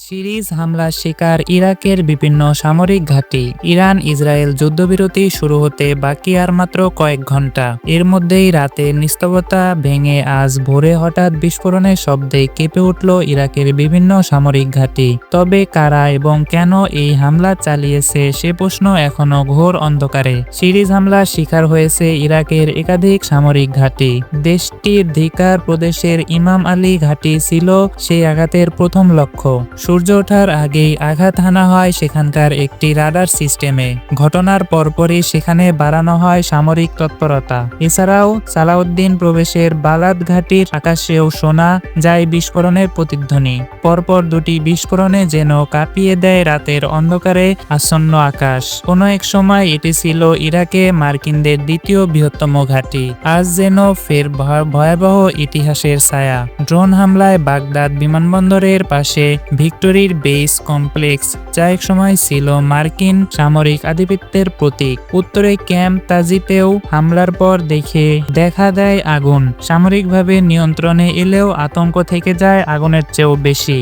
Series হামলার শিকার ইরাকের বিভিন্ন সামরিক ঘাঁটি। ইরান ইসরায়েল যুদ্ধবিরতি শুরু হতে বাকি আর মাত্র কয়েক ঘণ্টা এর মধ্যেই রাতে নিস্তবতা ভেঙে আজ ভোরে হঠাৎ বিস্ফোরণের শব্দে কেঁপে উঠল ইরাকের বিভিন্ন সামরিক ঘাঁটি। তবে কারা এবং কেন এই হামলা চালিয়েছে সে প্রশ্ন এখনও ঘোর অন্ধকারে। সিরিজ হামলার শিকার হয়েছে ইরাকের একাধিক সামরিক ঘাঁটি। দেশটির ধিকার প্রদেশের ইমাম আলী ঘাঁটি ছিল সেই আঘাতের প্রথম লক্ষ্য। সূর্য ওঠার আগেই আঘাত হানা হয় সেখানকার একটি রাডার সিস্টেমে। ঘটনার পরপরই সেখানে বাড়ানো হয় সামরিক তৎপরতা। এছাড়াও সালাউদ্দিন প্রবেশের বালাদ ঘাটির আকাশেও শোনা যায় বিস্ফোরণের প্রতিধ্বনি। পরপর দুটি বিস্ফোরণে যেন কাঁপিয়ে দেয় রাতের অন্ধকারে আসন্ন আকাশ। কোনো এক সময় এটি ছিল ইরাকে মার্কিনদের দ্বিতীয় বৃহত্তম ঘাঁটি। আজ যেন ফের ভয়াবহ ইতিহাসের ছায়া। ড্রোন হামলায় বাগদাদ বিমানবন্দরের পাশে ভিক্টোরির বেস কমপ্লেক্স, যা এক সময় ছিল মার্কিন সামরিক আধিপত্যের প্রতীক। উত্তরে ক্যাম্প তাজিতেও হামলার পর দেখে দেখা দেয় আগুন। সামরিকভাবে নিয়ন্ত্রণে এলেও আতঙ্ক থেকে যায় আগুনের চেয়েও বেশি।